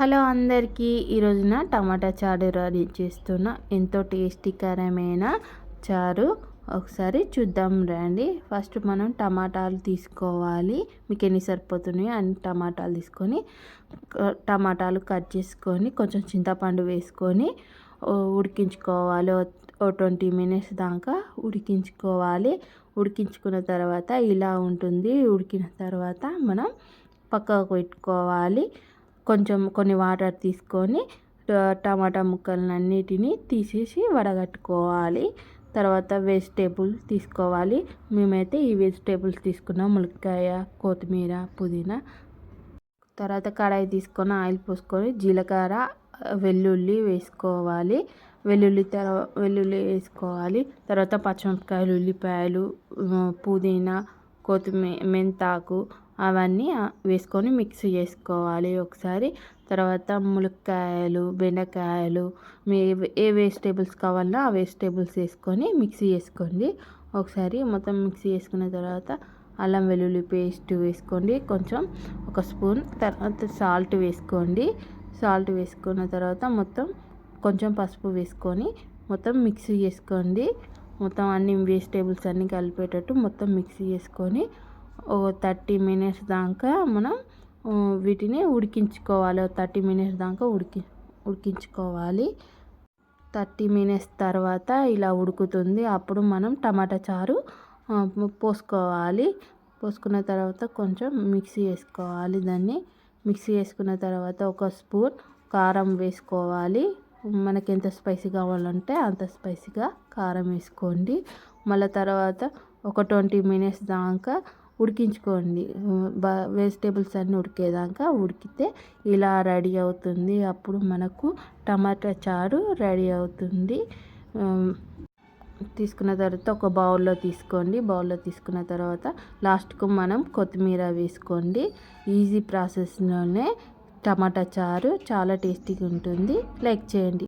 Hello అందరికీ ఈరోజున టమాటా చారు రెడీ చేస్తున్న. ఎంతో టేస్టీకరమైన చారు. ఒకసారి చూద్దాం రండి. ఫస్ట్ మనం టమాటాలు తీసుకోవాలి. మీకు ఎన్ని సరిపోతున్నాయో అన్ని టమాటాలు తీసుకొని టమాటాలు కట్ చేసుకొని కొంచెం చింతపండు వేసుకొని ఉడికించుకోవాలి. ఓ ట్వంటీ మినిట్స్ దాకా ఉడికించుకోవాలి. ఉడికించుకున్న తర్వాత ఇలా ఉంటుంది. ఉడికిన తర్వాత మనం పక్కకు పెట్టుకోవాలి. కొంచెం కొన్ని వాటర్ తీసుకొని టమాటా ముక్కలన్నిటిని తీసేసి వడగట్టుకోవాలి. తర్వాత వెజిటేబుల్ తీసుకోవాలి. మేమైతే ఈ వెజిటేబుల్స్ తీసుకున్నాం. ములక్కాయ కొత్తిమీర పుదీనా. తర్వాత కడాయి తీసుకొని ఆయిల్ పోసుకొని జీలకర్ర వెల్లుల్లి వేసుకోవాలి. వెల్లుల్లి తర్వాత వెల్లుల్లి వేసుకోవాలి. తర్వాత పచ్చిమిరపకాయలు ఉల్లిపాయలు పుదీనా కొత్తిమీర మెంతాకు అవన్నీ వేసుకొని మిక్స్ చేసుకోవాలి ఒకసారి. తర్వాత ములక్కాయలు బెండకాయలు మీ ఏ వెజిటేబుల్స్ కావాలన్నా ఆ వెజిటేబుల్స్ వేసుకొని మిక్సీ చేసుకోండి. ఒకసారి మొత్తం మిక్సీ చేసుకున్న తర్వాత అల్లం వెల్లుల్లి పేస్ట్ వేసుకోండి. కొంచెం ఒక స్పూన్ తర్వాత సాల్ట్ వేసుకోండి. సాల్ట్ వేసుకున్న తర్వాత మొత్తం కొంచెం పసుపు వేసుకొని మొత్తం మిక్సీ చేసుకోండి. మొత్తం అన్ని వెజిటేబుల్స్ అన్నీ కలిపేటట్టు మొత్తం మిక్సీ చేసుకొని ఓ థర్టీ మినిట్స్ దాకా మనం వీటిని ఉడికించుకోవాలి. థర్టీ మినిట్స్ దాకా ఉడికి ఉడికించుకోవాలి. థర్టీ మినిట్స్ తర్వాత ఇలా ఉడుకుతుంది. అప్పుడు మనం టమాటా చారు పోసుకోవాలి. పోసుకున్న తర్వాత కొంచెం మిక్సీ వేసుకోవాలి దాన్ని. మిక్సీ వేసుకున్న తర్వాత ఒక స్పూన్ కారం వేసుకోవాలి. మనకి ఎంత స్పైసీ కావాలంటే అంత స్పైసీగా కారం వేసుకోండి. మళ్ళీ తర్వాత ఒక ట్వంటీ మినిట్స్ దాకా ఉడికించుకోండి. బా వెజిటేబుల్స్ అన్నీ ఉడికేదాకా ఉడికితే ఇలా రెడీ అవుతుంది. అప్పుడు మనకు టమాటా చారు రెడీ అవుతుంది. తీసుకున్న తర్వాత ఒక బౌల్లో తీసుకోండి. బౌల్లో తీసుకున్న తర్వాత లాస్ట్కు మనం కొత్తిమీర వేసుకోండి. ఈజీ ప్రాసెస్లోనే టమాటా చారు చాలా టేస్టీగా ఉంటుంది. లైక్ చేయండి.